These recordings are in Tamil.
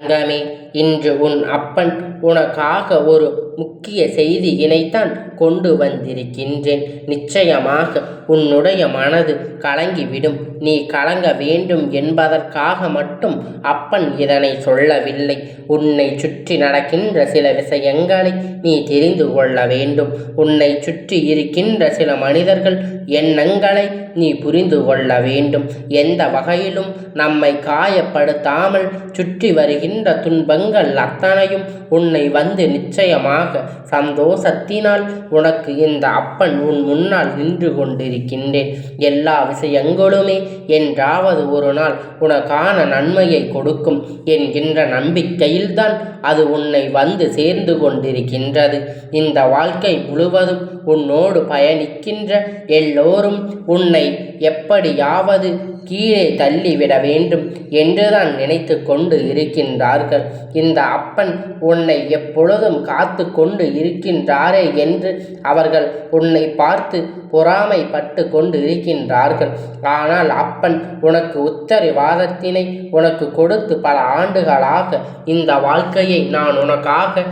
தங்கமே இன்று உன் அப்பன் உனக்காக ஒரு முக்கிய செய்தியினைத்தான் கொண்டு வந்திருக்கின்றேன். நிச்சயமாக உன்னுடைய மனது கலங்கிவிடும். நீ கலங்க வேண்டும் என்பதற்காக மட்டும் அப்பன் இதனை சொல்லவில்லை. உன்னை சுற்றி நடக்கின்ற சில விஷயங்களை நீ தெரிந்து கொள்ள வேண்டும். உன்னை சுற்றி இருக்கின்ற சில மனிதர்கள் எண்ணங்களை நீ புரிந்து கொள்ள வேண்டும். எந்த வகையிலும் நம்மை காயப்படுத்தாமல் சுற்றி வருகின்ற துன்பங்கள் அத்தனையும் உன்னை வந்து நிச்சயமாக சந்தோஷத்தினால் உனக்கு இந்த அப்பன் உன் முன்னால் நின்று கொண்டிருக்கின்றேன். எல்லா விஷயங்களுமே என்றாவது ஒரு நாள் உனக்கான நன்மையை கொடுக்கும் என்கின்ற நம்பிக்கையில்தான் அது உன்னை வந்து சேர்ந்து கொண்டிருக்கின்றது. இந்த வாழ்க்கை முழுவதும் உன்னோடு பயணிக்கின்ற எல்லோரும் உன்னை எப்படியாவது கீழே தள்ளிவிட வேண்டும் என்றுதான் நினைத்து கொண்டு இருக்கின்றார்கள். இந்த அப்பன் உன்னை எப்பொழுதும் காத்து கொண்டு இருக்கின்றாரே என்று அவர்கள் உன்னை பார்த்து பொறாமைப்பட்டு கொண்டு இருக்கின்றார்கள். ஆனால் அப்பன் உனக்கு உத்தரவாதத்தினை உனக்கு கொடுத்து பல ஆண்டுகளாக இந்த வாழ்க்கையை நான் உனக்காக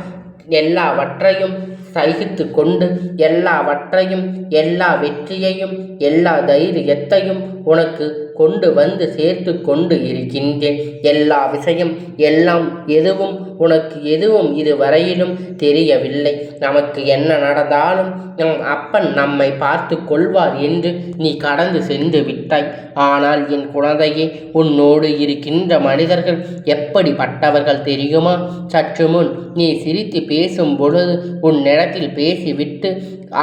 எல்லாவற்றையும் சகித்து கொண்டு எல்லாவற்றையும் எல்லா வெற்றியையும் எல்லா தைரியத்தையும் உனக்கு கொண்டு வந்து சேர்த்து கொண்டு இருக்கின்றேன். எல்லா விஷயம் எல்லாம் எதுவும் உனக்கு எதுவும் இதுவரையிலும் தெரியவில்லை. நமக்கு என்ன நடந்தாலும் நம் அப்பன் நம்மை பார்த்து கொள்வார் என்று நீ கடந்து சென்று விட்டாய். ஆனால் என் குழந்தையே உன்னோடு இருக்கின்ற மனிதர்கள் எப்படிப்பட்டவர்கள் தெரியுமா? சற்று முன் நீ சிரித்து பேசும் பொழுது உன்னிடத்தில் பேசிவிட்டு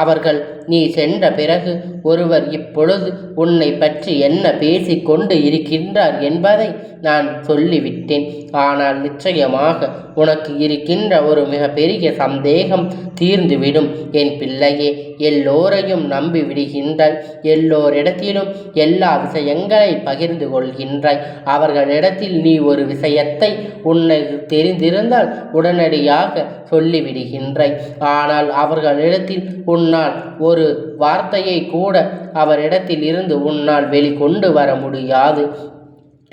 அவர்கள் நீ சென்ற பிறகு ஒருவர் இப்பொழுது உன்னை பற்றி என்ன பேசிக்கொண்டு இருக்கின்றார் என்பதை நான் சொல்லிவிட்டேன். ஆனால் நிச்சயமாக உனக்கு இருக்கின்ற ஒரு மிகப்பெரிய சந்தேகம் தீர்ந்துவிடும். என் பிள்ளையே எல்லோரையும் நம்பி விடுகின்றாய் எல்லோரிடத்திலும் எல்லா விஷயங்களை பகிர்ந்து கொள்கின்றாய். அவர்களிடத்தில் நீ ஒரு விஷயத்தை உன்னை தெரிந்திருந்தால் உடனடியாக சொல்லிவிடுகின்றாய். ஆனால் அவர்களிடத்தில் உன்னால். ஒரு வார்த்தையை கூட அவரிடத்தில் இருந்து உன்னால் வெளிக்கொண்டு வர முடியாது.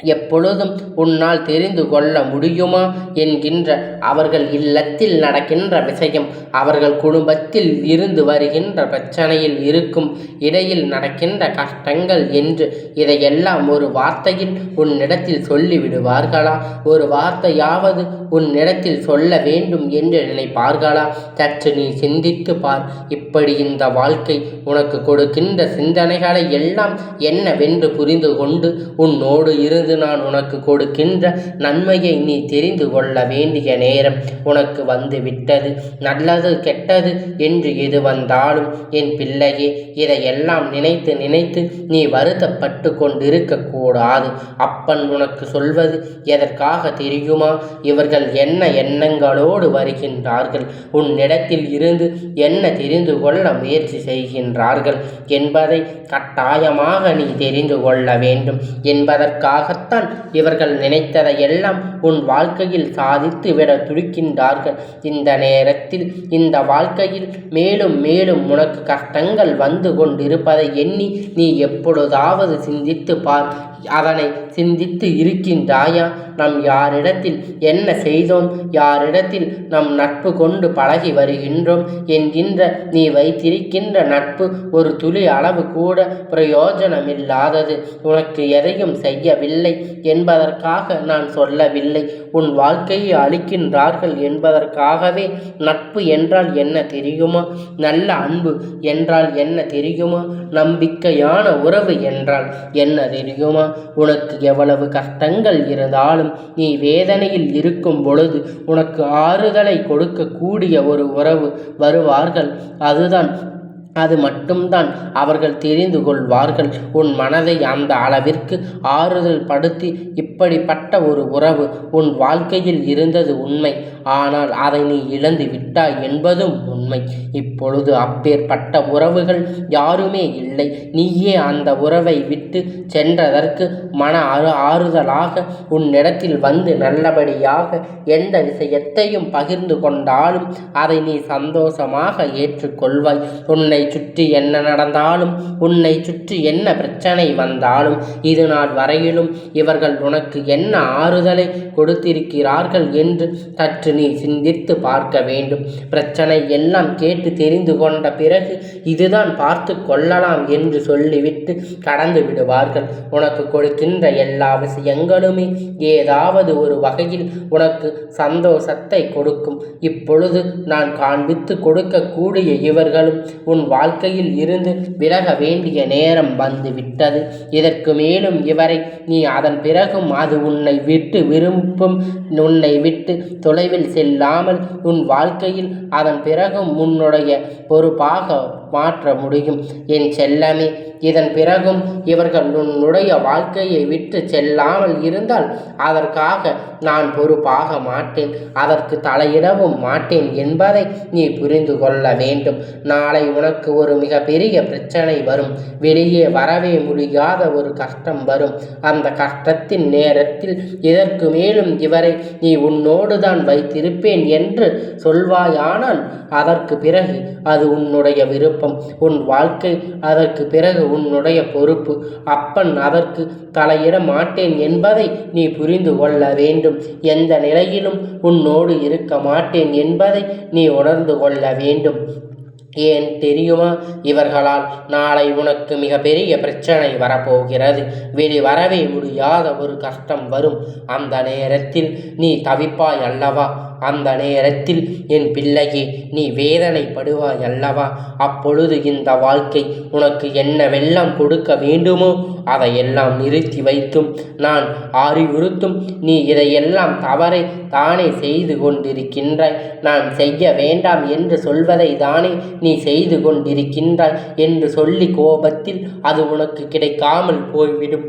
எப்பொழுதும் உன்னால் தெரிந்து கொள்ள முடியுமா? என்கின்ற அவர்கள் இல்லத்தில் நடக்கின்ற விஷயம் அவர்கள் குடும்பத்தில் இருந்து வருகின்ற பிரச்சனையில் இருக்கும் இடையில் நடக்கின்ற கஷ்டங்கள் என்று இதையெல்லாம் ஒரு வார்த்தையில் உன்னிடத்தில் சொல்லிவிடுவார்களா? ஒரு வார்த்தையாவது உன்னிடத்தில் சொல்ல வேண்டும் என்று நினைப்பார்களா? சற்று நீ சிந்தித்து பார். இப்படி இந்த வாழ்க்கை உனக்கு கொடுக்கின்ற சிந்தனைகளை எல்லாம் என்னவென்று புரிந்து கொண்டு உன்னோடு இருந்து இருந்து நான் உனக்கு கொடுக்கின்ற நன்மையை நீ தெரிந்து கொள்ள வேண்டிய நேரம் உனக்கு வந்து விட்டது. நல்லது கெட்டது என்று எது வந்தாலும் என் பிள்ளையே இதையெல்லாம் நினைத்து நினைத்து நீ வருத்தப்பட்டு கொண்டிருக்க கூடாது. அப்பன் உனக்கு சொல்வது எதற்காக தெரியுமா? இவர்கள் என்ன எண்ணங்களோடு வருகின்றார்கள்? உன்னிடத்தில் இருந்து என்ன தெரிந்து கொள்ள முயற்சி செய்கின்றார்கள்? என்பதை கட்டாயமாக நீ தெரிந்து கொள்ள வேண்டும். என்பதற்காக அதற்காகத்தான் இவர்கள் நினைத்ததை எல்லாம் உன் வாழ்க்கையில் சாதித்து விட துடிக்கின்றார்கள். இந்த நேரத்தில் இந்த வாழ்க்கையில் மேலும் மேலும் உனக்கு கஷ்டங்கள் வந்து கொண்டிருப்பதை எண்ணி நீ எப்பொழுதாவது சிந்தித்து பார். அதனை சிந்தித்து இருக்கின்றாயா? நம் யாரிடத்தில் என்ன செய்தோம்? யாரிடத்தில் நம் நட்பு கொண்டு பழகி வருகின்றோம்? என்கின்ற நீ வைத்திருக்கின்ற நட்பு ஒரு துளி அளவு கூட பிரயோஜனமில்லாதது. உனக்கு எதையும் செய்யவில்லை என்பதற்காக நான் சொல்லவில்லை. உன் வாழ்க்கையை அளிக்கின்றார்கள் என்பதற்காகவே நட்பு என்றால் என்ன தெரியுமா? நல்ல அன்பு என்றால் என்ன தெரியுமா? நம்பிக்கையான உறவு என்றால் என்ன தெரியுமா? உனக்கு எவ்வளவு கஷ்டங்கள் இருந்தாலும் நீ வேதனையில் இருக்கும் பொழுது உனக்கு ஆறுதலை கொடுக்கக்கூடிய ஒரு உறவு வருவார்கள். அதுதான் அது மட்டும்தான் அவர்கள் தெரிந்து கொள்வார்கள். உன் மனதை அந்த அளவிற்கு ஆறுதல் படுத்தி இப்படிப்பட்ட ஒரு உறவு உன் வாழ்க்கையில் இருந்தது உண்மை. ஆனால் அதை நீ இழந்து விட்டாய் என்பதும் உண்மை. இப்பொழுது அப்பேற்பட்ட உறவுகள் யாருமே இல்லை. நீயே அந்த உறவை விட்டு சென்றதற்கு மன ஆறு ஆறுதலாக உன்னிடத்தில் வந்து நல்லபடியாக எந்த விஷயத்தையும் பகிர்ந்து கொண்டாலும் அதை நீ சந்தோஷமாக ஏற்றுக்கொள்வாய். உன்னை சுற்றி என்ன நடந்தாலும் உன்னை சுற்றி என்ன பிரச்சனை வந்தாலும் இது நாள் வரையிலும் இவர்கள் உனக்கு என்ன ஆறுதலை கொடுத்திருக்கிறார்கள் என்று சற்று நீ சிந்தித்து பார்க்க வேண்டும். பிரச்சனை எல்லாம் கேட்டு தெரிந்து கொண்ட பிறகு இதுதான் பார்த்து கொள்ளலாம் என்று சொல்லிவிட்டு கடந்து விடுவார்கள். உனக்கு கொடுக்கின்ற எல்லா விஷயங்களுமே ஏதாவது ஒரு வகையில் உனக்கு சந்தோஷத்தை கொடுக்கும். இப்பொழுது நான் காண்பித்து கொடுக்கக்கூடிய இவர்களும் உன் வாழ்க்கையில் இருந்து விலக வேண்டிய நேரம் வந்து விட்டது இதற்கு மேலும் இவரை நீ அதன் பிறகும் அது உன்னை விட்டு விரும்பும் உன்னை விட்டு தொலைவில் செல்லாமல் உன் வாழ்க்கையில் அதன் பிறகும் உன்னுடைய பொறுப்பாக மாற்ற முடியும். என் செல்லமே இதன் பிறகும் இவர்கள் உன்னுடைய வாழ்க்கையை விட்டு செல்லாமல் இருந்தால் அதற்காக நான் பொறுப்பாக மாட்டேன். அதற்கு தலையிடவும் மாட்டேன் என்பதை நீ புரிந்து கொள்ள வேண்டும். நாளை உனக்கு ஒரு மிகப்பெரிய பிரச்சனை வரும். வெளியே வரவே முடியாத ஒரு கஷ்டம் வரும். அந்த கஷ்டத்தின் நேரத்தில் இதற்கு மேலும் இவரை நீ உன்னோடு தான் வைத்திருப்பேன் என்று சொல்வாயானால் அதற்கு பிறகு அது உன்னுடைய விருப்பம். உன் வாழ்க்கை அதற்கு பிறகு உன்னுடைய பொறுப்பு. அப்பன் அதற்கு தலையிட மாட்டேன் என்பதை நீ புரிந்து கொள்ள வேண்டும். எந்த நிலையிலும் உன்னோடு இருக்க மாட்டேன் என்பதை நீ உணர்ந்து கொள்ள வேண்டும். ஏன் தெரியுமா? இவர்களால் நாளை உனக்கு மிகப்பெரிய பிரச்சனை வரப்போகிறது. வெளி வரவே முடியாத ஒரு கஷ்டம் வரும். அந்த நேரத்தில் நீ தவிப்பாய் அல்லவா? அந்த நேரத்தில் என் பிள்ளையே நீ வேதனைப்படுவாய் அல்லவா? அப்பொழுது இந்த வாழ்க்கை உனக்கு என்ன வெள்ளம் கொடுக்க வேண்டுமோ அதையெல்லாம் நிறுத்தி வைத்தும் நான் அறிவுறுத்தும் நீ இதையெல்லாம் தவறை தானே செய்து கொண்டிருக்கின்றாய். நான் செய்ய வேண்டாம் என்று சொல்வதை தானே நீ செய்து கொண்டிருக்கின்றாய் என்று சொல்லி கோபத்தில் அது உனக்கு கிடைக்காமல் போய்விடும்.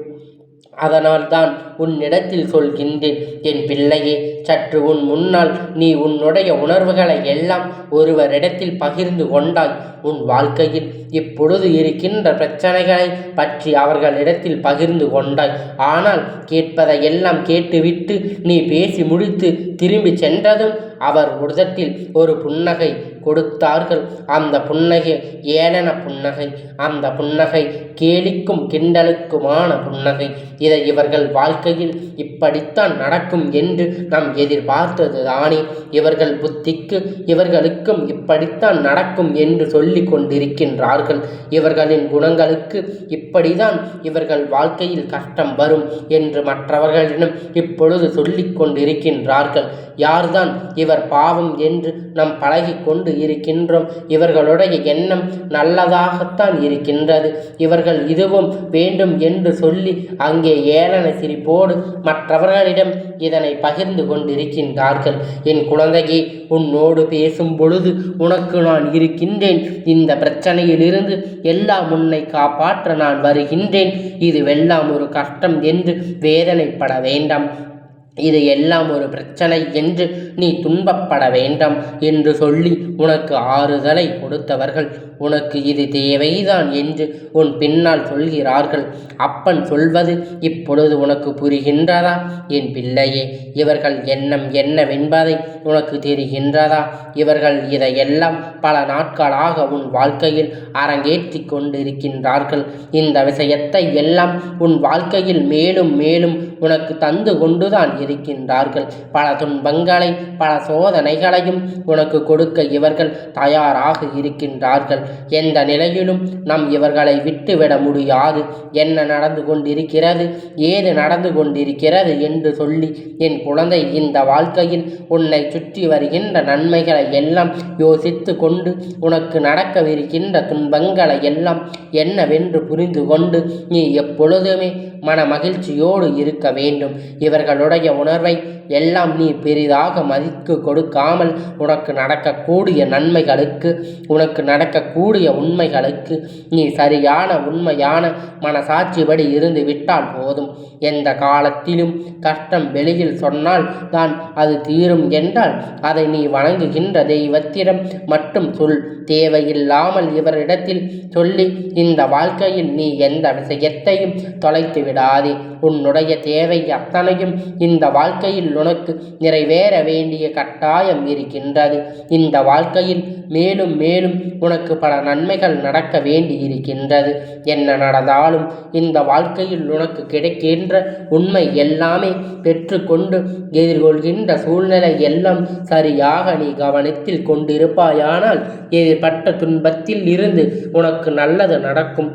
அதனால்தான் உன்னிடத்தில் சொல்கின்றேன் என் பிள்ளையே சற்று உன் முன்னால் நீ உன்னுடைய உணர்வுகளை எல்லாம் ஒருவரிடத்தில் பகிர்ந்து கொண்டாய். உன் வாழ்க்கையில் இப்பொழுது இருக்கின்ற பிரச்சனைகளை பற்றி அவர்களிடத்தில் பகிர்ந்து கொண்டாய். ஆனால் கேட்பதை எல்லாம் கேட்டுவிட்டு நீ பேசி முடித்து திரும்பி சென்றதும் அவர் உதட்டில் ஒரு புன்னகை கொடுத்தார்கள். அந்த புன்னகை ஏளன புன்னகை அந்த புன்னகை கேலிக்கும் கிண்டலுக்குமான புன்னகை. இதை இவர்கள் வாழ்க்கையில் இப்படித்தான் நடக்கும் என்று நாம் எதிர்பார்த்தது தானே இவர்கள் புத்திக்கு இவர்களுக்கும் இப்படித்தான் நடக்கும் என்று சொல்லி கொண்டிருக்கின்றார்கள் இவர்களின் குணங்களுக்கு இப்படிதான் இவர்கள் வாழ்க்கையில் கஷ்டம் வரும் என்று மற்றவர்களிடம் இப்பொழுது சொல்லிக் கொண்டிருக்கின்றார்கள் யார்தான் இவர் பாவம் என்று நாம் பழகி கொண்டு இருக்கின்றோம். இவர்களுடைய எண்ணம் நல்லதாகத்தான் இருக்கின்றது. இவர்கள் இதுவும் வேண்டும் என்று சொல்லி அங்கே ஏளன சிரிப்போடு மற்றவர்களிடம் இதனை பகிர்ந்து கொண்டிருக்கின்றார்கள். என் குழந்தையே உன்னோடு பேசும் பொழுது உனக்கு நான் இருக்கின்றேன். இந்த பிரச்சனையிலிருந்து எல்லாம் உன்னை காப்பாற்ற நான் வருகின்றேன். இது வெல்லாம் ஒரு கஷ்டம் என்று வேதனைப்பட வேண்டாம். இது எல்லாம் ஒரு பிரச்சனை என்று நீ துன்பப்பட வேண்டாம் என்று சொல்லி உனக்கு ஆறுதலை கொடுத்தவர்கள். உனக்கு இது தேவைதான் என்று உன் பின்னால் சொல்கிறார்கள். அப்பன் சொல்வது இப்பொழுது உனக்கு புரிகின்றதா? என் பிள்ளையே இவர்கள் எண்ணம் என்னவென்பதை உனக்கு தெரிகின்றதா? இவர்கள் இதையெல்லாம் பல நாட்களாக உன் வாழ்க்கையில் அரங்கேற்றி கொண்டிருக்கின்றார்கள். இந்த விஷயத்தை எல்லாம் உன் வாழ்க்கையில் மேலும் மேலும் உனக்கு தந்து கொண்டுதான் இருக்கின்றார்கள். பல துன்பங்களை பல சோதனைகளையும் உனக்கு கொடுக்க இவர்கள் தயாராக இருக்கின்றார்கள். எந்த நிலையிலும் நம் இவர்களை விட்டுவிட முடியாது. என்ன நடந்து கொண்டிருக்கிறது? ஏது நடந்து கொண்டிருக்கிறது என்று சொல்லி என் குழந்தை இந்த வாழ்க்கையில் உன்னை சுற்றி வருகின்ற நன்மைகளை எல்லாம் யோசித்து கொண்டு உனக்கு நடக்கவிருக்கின்ற துன்பங்களை எல்லாம் என்னவென்று புரிந்து கொண்டு நீ எப்பொழுதுமே மன மகிழ்ச்சியோடு இருக்க வேண்டும். இவர்களுடைய உணர்வை எல்லாம் நீ பெரிதாக மதிக்கு கொடுக்காமல் உனக்கு நடக்கக்கூடிய நன்மைகளுக்கு உனக்கு நடக்கக்கூடிய உண்மைகளுக்கு நீ சரியான உண்மையான மனசாட்சிபடி இருந்து விட்டால் போதும். எந்த காலத்திலும் கஷ்டம் வெளியில் சொன்னால் தான் அது தீரும் என்றால் அதை நீ வணங்குகின்ற தெய்வத்திடம் மட்டும் சொல். தேவையில்லாமல் இவரிடத்தில் சொல்லி இந்த வாழ்க்கையில் நீ எந்த விஷயத்தையும் தொலைத்து விடாதே உன்னுடைய தேவை அத்தனையும் இந்த இந்த வாழ்க்கையில் உனக்கு நிறைவேற வேண்டிய கட்டாயம் இருக்கின்றது. இந்த வாழ்க்கையில் மேலும் மேலும் உனக்கு பல நன்மைகள் நடக்க வேண்டி இருக்கின்றது. என்ன நடந்தாலும் இந்த வாழ்க்கையில் உனக்கு கிடைக்கின்ற உண்மை எல்லாமே பெற்றுக்கொண்டு எதிர்கொள்கின்ற சூழ்நிலை எல்லாம் சரியாக நீ கவனத்தில் கொண்டிருப்பாயானால் எதிர்பட்ட துன்பத்தில் இருந்து உனக்கு நல்லது நடக்கும்.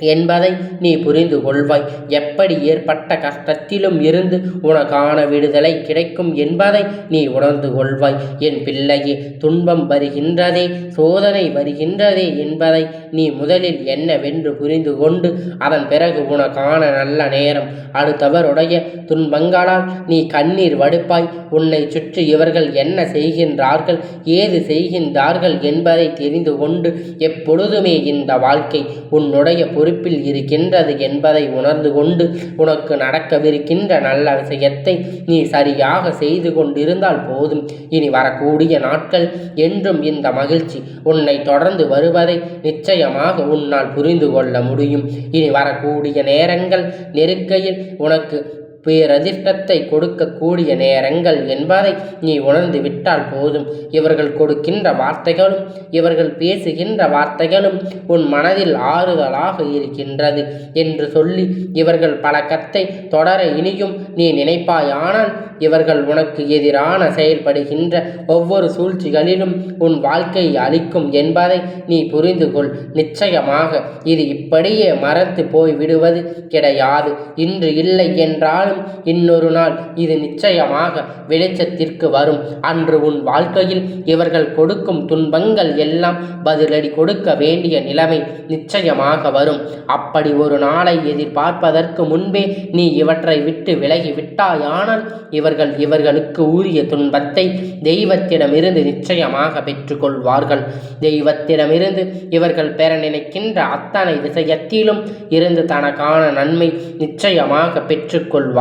என்பதை நீ புரிந்து கொள்வாய். எப்படி ஏற்பட்ட கஷ்டத்திலும் இருந்து உனக்கான விடுதலை கிடைக்கும் என்பதை நீ உணர்ந்து கொள்வாய். என் பிள்ளையே துன்பம் வருகின்றதே சோதனை வருகின்றதே என்பதை நீ முதலில் என்னவென்று புரிந்து கொண்டு அதன் பிறகு உனக்கான நல்ல நேரம். அடுத்தவருடைய துன்பங்களால் நீ கண்ணீர் வடுப்பாய். உன்னை சுற்றி இவர்கள் என்ன செய்கின்றார்கள் ஏது செய்கின்றார்கள் என்பதை தெரிந்து கொண்டு எப்பொழுதுமே இந்த வாழ்க்கை உன்னுடைய பொறுப்பில் இருக்கின்றது என்பதை உணர்ந்து கொண்டு உனக்கு நடக்கவிருக்கின்ற நல்ல விஷயத்தை நீ சரியாக செய்து கொண்டிருந்தால் போதும். இனி வரக்கூடிய நாட்கள் என்றும் இந்த மகிழ்ச்சி உன்னை தொடர்ந்து வருவதை நிச்சயமாக உன்னால் புரிந்து கொள்ள முடியும். இனி வரக்கூடிய நேரங்கள் நெருக்கையில் உனக்கு பேரதிர்ஷ்டத்தை கொடுக்கக்கூடிய நேரங்கள் என்பதை நீ உணர்ந்து விட்டால் போதும். இவர்கள் கொடுக்கின்ற வார்த்தைகளும் இவர்கள் பேசுகின்ற வார்த்தைகளும் உன் மனதில் ஆறுதலாக இருக்கின்றது என்று சொல்லி இவர்கள் பழக்கத்தை தொடர இனியும் நீ நினைப்பாயானால் இவர்கள் உனக்கு எதிரான செயல்படுகின்ற ஒவ்வொரு சூழ்ச்சிகளிலும் உன் வாழ்க்கையை அளிக்கும் என்பதை நீ புரிந்து கொள். நிச்சயமாக இது இப்படியே மறந்து போய் விடுவது கிடையாது. இன்று இல்லை என்றாலும் இன்னொரு நாள். இது நிச்சயமாக வெளிச்சத்திற்கு வரும். அன்று உன் வாழ்க்கையில் இவர்கள் கொடுக்கும் துன்பங்கள் எல்லாம் பதிலடி கொடுக்க வேண்டிய நிலைமை நிச்சயமாக வரும். அப்படி ஒரு நாளை எதிர்பார்ப்பதற்கு முன்பே நீ இவற்றை விட்டு விலகி விட்டாயானால் இவர்கள் இவர்களுக்கு உரிய துன்பத்தை தெய்வத்திடமிருந்து நிச்சயமாக பெற்றுக்கொள்வார்கள். தெய்வத்திடமிருந்து இவர்கள் பெற நினைக்கின்ற அத்தனை விஷயத்திலும் இருந்து தனக்கான நன்மை நிச்சயமாக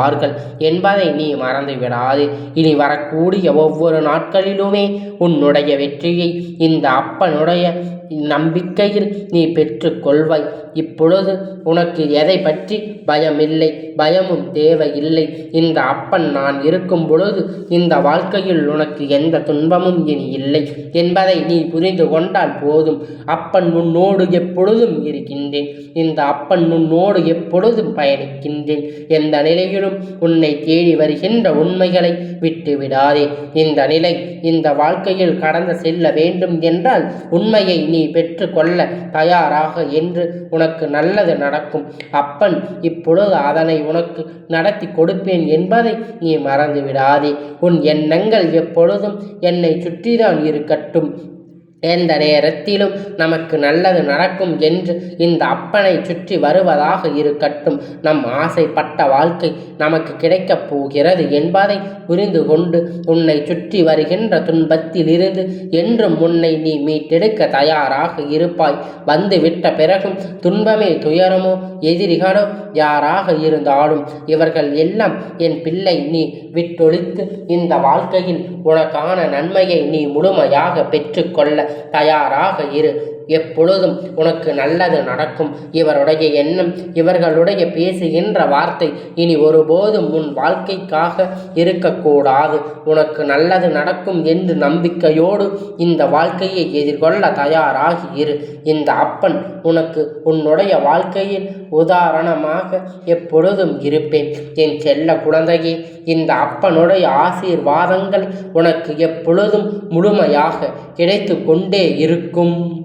பெற்றுக்கொள்வார்கள் என்பதை நீ மறந்து விடாது இனி வரக்கூடிய ஒவ்வொரு நாட்களிலுமே உன்னுடைய வெற்றியை இந்த அப்பனுடைய நம்பிக்கையில் நீ பெற்றுக்கொள்வாய். இப்பொழுது உனக்கு எதை பற்றி பயமில்லை? பயமும் தேவையில்லை. இந்த அப்பன் நான் இருக்கும் பொழுது இந்த வாழ்க்கையில் உனக்கு எந்த துன்பமும் இனி இல்லை என்பதை நீ புரிந்து கொண்டால் போதும். அப்பன் உன்னோடு எப்பொழுதும் இருக்கின்றேன். இந்த அப்பன் உன்னோடு எப்பொழுதும் பயணிக்கின்றேன். எந்த நிலையிலும் உன்னை தேடி வருகின்ற உண்மைகளை விட்டு விடாதே. இந்த நிலை இந்த வாழ்க்கையில் கடந்து செல்ல வேண்டும் என்றால் உண்மையை நீ பெற்றுக்கொள்ள தயாராக என்று உனக்கு நல்லது நடக்கும். அப்பன் இப்பொழுது அதனை உனக்கு நடத்தி கொடுப்பேன் என்பதை நீ மறந்து விடாதே உன் எண்ணங்கள் எப்பொழுதும் என்னை சுற்றிதான் இருக்கட்டும். எந்த நேரத்திலும் நமக்கு நல்லது நடக்கும் என்று இந்த அப்பனை சுற்றி வருவதாக இருக்கட்டும். நம் ஆசைப்பட்ட வாழ்க்கை நமக்கு கிடைக்கப் போகிறது என்பதை புரிந்து கொண்டு உன்னை சுற்றி வருகின்ற துன்பத்திலிருந்து என்றும் உன்னை நீ மீட்டெடுக்க தயாராக இருப்பாய். வந்து விட்ட பிறகும் துன்பமே துயரமோ எதிரிகளோ யாராக இருந்தாலும் இவர்கள் எல்லாம் என் பிள்ளை நீ விட்டொழித்து இந்த வாழ்க்கையில் உனக்கான நன்மையை நீ முழுமையாக பெற்றுக்கொள்ள தயாராக இரு. எப்பொழுதும் உனக்கு நல்லது நடக்கும். இவருடைய எண்ணம் இவர்களுடைய பேசுகின்ற வார்த்தை இனி ஒருபோதும் உன் வாழ்க்கைக்காக இருக்கக்கூடாது. உனக்கு நல்லது நடக்கும் என்று நம்பிக்கையோடு இந்த வாழ்க்கையை எதிர்கொள்ள தயாராகி இரு. இந்த அப்பன் உனக்கு உன்னுடைய வாழ்க்கையில் உதாரணமாக எப்பொழுதும் இருப்பேன். என் செல்ல குழந்தையே இந்த அப்பனுடைய ஆசீர்வாதங்கள் உனக்கு எப்பொழுதும் முழுமையாக கிடைத்து கொண்டே இருக்கும்.